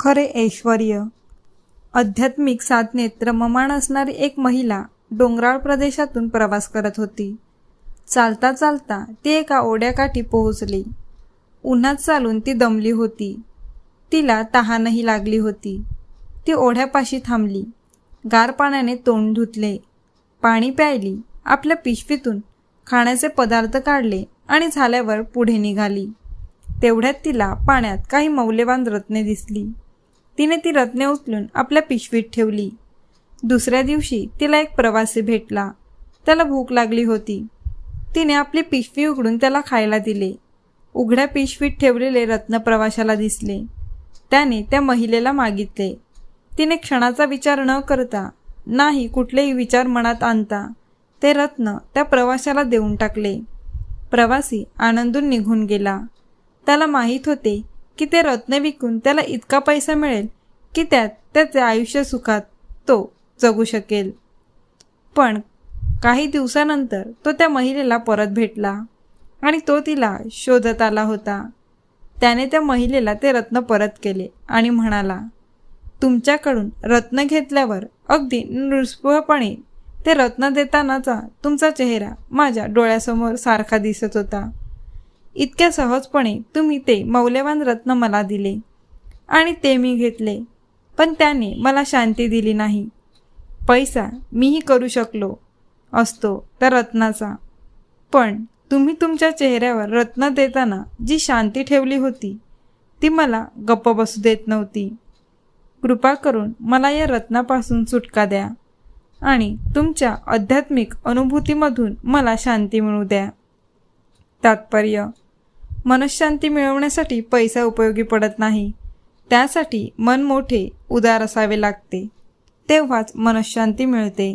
खरे ऐश्वर आध्यात्मिक साधनेत रममाण असणारी एक महिला डोंगराळ प्रदेशातून प्रवास करत होती. चालता चालता ती एका ओढ्याकाठी पोहोचली. उन्हात चालून ती दमली होती. तिला तहानही लागली होती. ती ओढ्यापाशी थांबली. गार पाण्याने तोंड धुतले. पाणी प्यायली. आपल्या पिशवीतून खाण्याचे पदार्थ काढले आणि झाल्यावर पुढे निघाली. तेवढ्यात तिला पाण्यात काही मौल्यवान रत्ने दिसली. तिने ती रत्ने उचलून आपल्या पिशवीत ठेवली. दुसऱ्या दिवशी तिला एक प्रवासी भेटला. त्याला भूक लागली होती. तिने आपली पिशवी उघडून त्याला खायला दिले. उघड्या पिशवीत ठेवलेले रत्न प्रवाशाला दिसले. त्याने त्या महिलेला मागितले. तिने क्षणाचा विचार न करता नाही कुठलेही विचार मनात आणता ते रत्न त्या प्रवाशाला देऊन टाकले. प्रवासी आनंदून निघून गेला. त्याला माहीत होते की ते रत्न विकून त्याला इतका पैसा मिळेल की त्यात त्याचे आयुष्य सुखात तो जगू शकेल. पण काही दिवसानंतर तो त्या महिलेला परत भेटला आणि तो तिला शोधत आला होता. त्याने त्या महिलेला ते रत्न परत केले आणि म्हणाला तुमच्याकडून रत्न घेतल्यावर अगदी निष्पुळपणे ते रत्न देतानाचा तुमचा चेहरा माझ्या डोळ्यासमोर सारखा दिसत होता. इतक्या सहजपणे तुम्ही ते मौल्यवान रत्न मला दिले. आणि ते मी घेतले. पण त्याने मला शांती दिली नाही. पैसा मीही करू शकलो असतो त्या रत्नाचा. पण तुम्ही तुमच्या चेहऱ्यावर रत्न देताना जी शांती ठेवली होती ती मला गप्प बसू देत नव्हती. कृपा करून मला या रत्नापासून सुटका द्या आणि तुमच्या आध्यात्मिक अनुभूतीमधून मला शांती मिळू द्या. तात्पर्य मनशांती मिळवण्यासाठी पैसा उपयोगी पडत नाही. त्यासाठी मन मोठे उदार असावे लागते. तेव्हाच मनशांती मिळते.